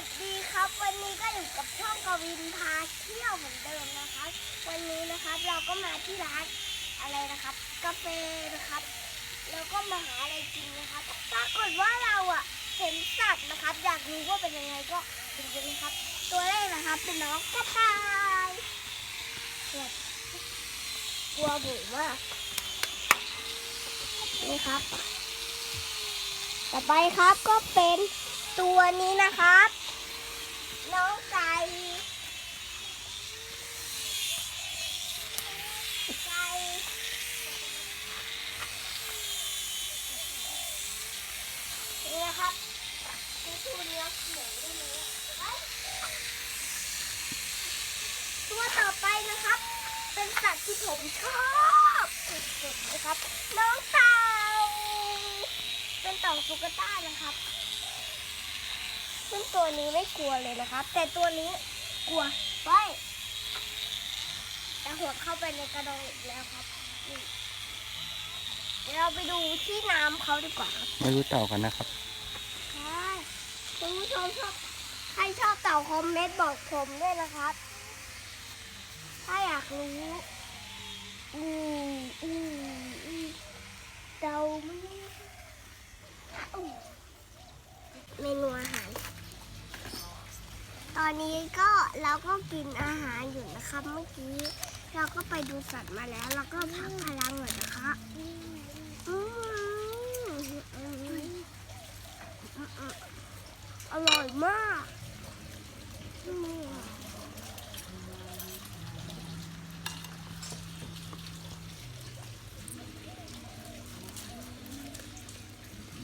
วัสดีครับ วันนี้ก็อยู่กับช่องกวินพาเที่ยวเหมือนเดิมนะครับ วันนี้นะครับเราก็มาที่ร้านอะไรนะครับ กาแฟนะครับ แล้วก็มาหาอะไรกินนะครับปรากฏว่าเราอะเห็นสัตว์นะครับ อยากรู้ว่าเป็นยังไงก็ดูกันนะครับ ตัวแรกนะครับ เป็นน้องกระต่ายเนี่ยกลัวบุ๋มากนี่ครับ ต่อไปครับก็เป็นตัวนี้นะครับ น้องไก่ไก่นี่นะครับคือตัวเนี้ยเหมือนได้ไหมเอ้ตัวต่อไปนะครับ เป็นสัตว์ที่ผมชอบสุดๆนะครับ น้องเต่าเป็นเต่าสุกต้านะครับ ซึ่งตัวนี้ไม่กลัวเลยนะครับ แต่ตัวนี้กลัวไปแต่หัวเข้าไปในกระดองอีกแล้วครับนี่เดี๋ยวเราไปดูที่น้ำเขาดีกว่าครับไม่รู้เต่ากันนะครับค่ะคุณผู้ชมชอบใครชอบเต่าคอมเมนต์บอกผมด้วยนะครับ ถ้าอยากรู้อืมอืมอืมเต่ามันอู้เมนูอาหาร ตอนนี้ก็เราก็กินอาหารอยู่นะครับเมื่อกี้ เราก็ไปดูสัตว์มาแล้ว เราก็พักพลังหน่อยนะคะอร่อยมากอืม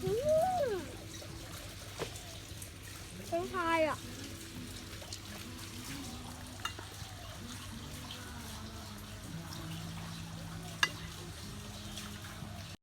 อืมเป็นไทยอะ